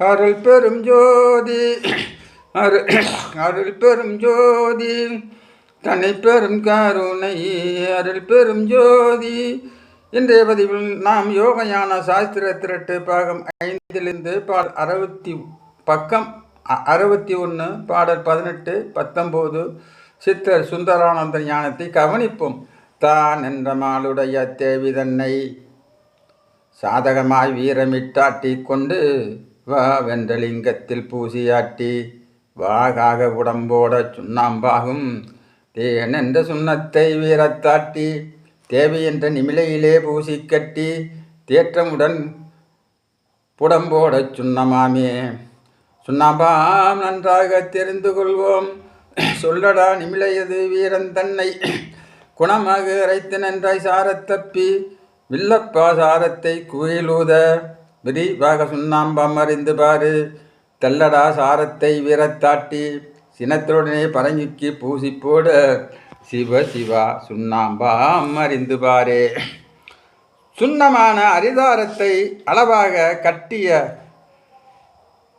அருள் பெரும் ஜோதி அரு அருள் பெரும் ஜோதி தன்னை பெரும் கருணை அருள் பெரும் ஜோதி. இன்றைய பதிவில் நாம் யோகஞான சாஸ்திர திரட்டு பாகம் ஐந்திலிருந்து பாடல் அறுபத்தி பக்கம் அ- அறுபத்தி ஒன்று பாடல் பதினெட்டு பத்தொம்போது சித்தர் சுந்தரானந்த ஞானத்தை கவனிப்போம். தான் என்ற மாளுடைய தேவி தன்னை சாதகமாய் வீரமிட்டாட்டி கொண்டு வா வென்றலிங்கத்தில் பூசியாட்டி வாகாக உடம்போட சுண்ணாம்பாகும். தேன் என்ற சுண்ணத்தை வீரத்தாட்டி தேவி என்ற நிமிலையிலே பூசி கட்டி தேற்றமுடன் புடம்போடச் சுண்ணமாமே. சுண்ணாம்பாம் நன்றாக தெரிந்து கொள்வோம். சொல்லடா நிமிலையது வீரன் தன்னை? குணமாக இறைத்து நன்றாய் சாரத் தப்பி வில்லப்பா சாரத்தை குயிலூத விரிவாக சுண்ணாம்பாம் அறிந்து பாரு. தெல்லடா சாரத்தை வீரத்தாட்டி சினத்தோடனே பரங்கிக்கு பூசி போட சிவ சிவா சுண்ணாம்பாம் அறிந்து பாரே. சுண்ணமான அரிதாரத்தை அளவாக கட்டிய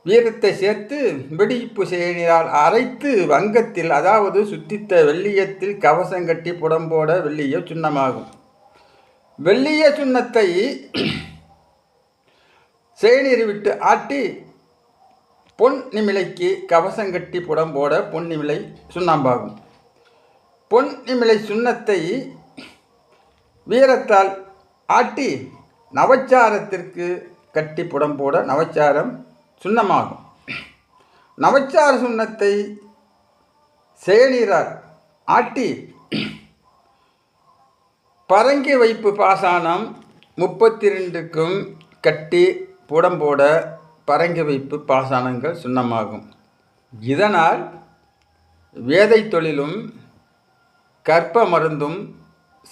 வீரத்தை சேர்த்து வெடிப்பு செயலினால் அரைத்து வங்கத்தில் அதாவது சுத்தித்த வெள்ளியத்தில் கவசம் கட்டி புடம்போட வெள்ளிய சுண்ணமாகும். வெள்ளிய சுண்ணத்தை செயநீர் விட்டு ஆட்டி பொன் நிமிலைக்கு கவசம் கட்டி புடம்போட பொன் நிமிலை சுண்ணாம்பாகும். பொன் நிமிலை சுண்ணத்தை வீரத்தால் ஆட்டி நவச்சாரத்திற்கு கட்டி புடம் போட நவச்சாரம் சுண்ணமாகும். நவச்சார சுண்ணத்தை செயலீரார் ஆட்டி பரங்கி வைப்பு பாசானம் முப்பத்தி ரெண்டுக்கும் கட்டி புடம் போட பரங்கி வைப்பு பாசானங்கள் சுண்ணமாகும் இதனால் வேதை தொழிலும் கற்ப மருந்தும்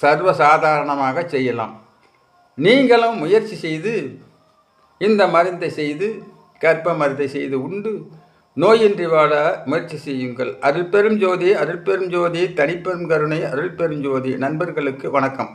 சர்வசாதாரணமாக செய்யலாம். நீங்களும் முயற்சி செய்து இந்த மருந்தை செய்து கற்ப மருந்தை செய்து உண்டு. நோயின்றி வாழ முயற்சி செய்யுங்கள். அருள்பெரும் ஜோதி அருள்பெரும் ஜோதி தனிப்பெரும் கருணை அருள்பெரும் ஜோதி. நண்பர்களுக்கு வணக்கம்.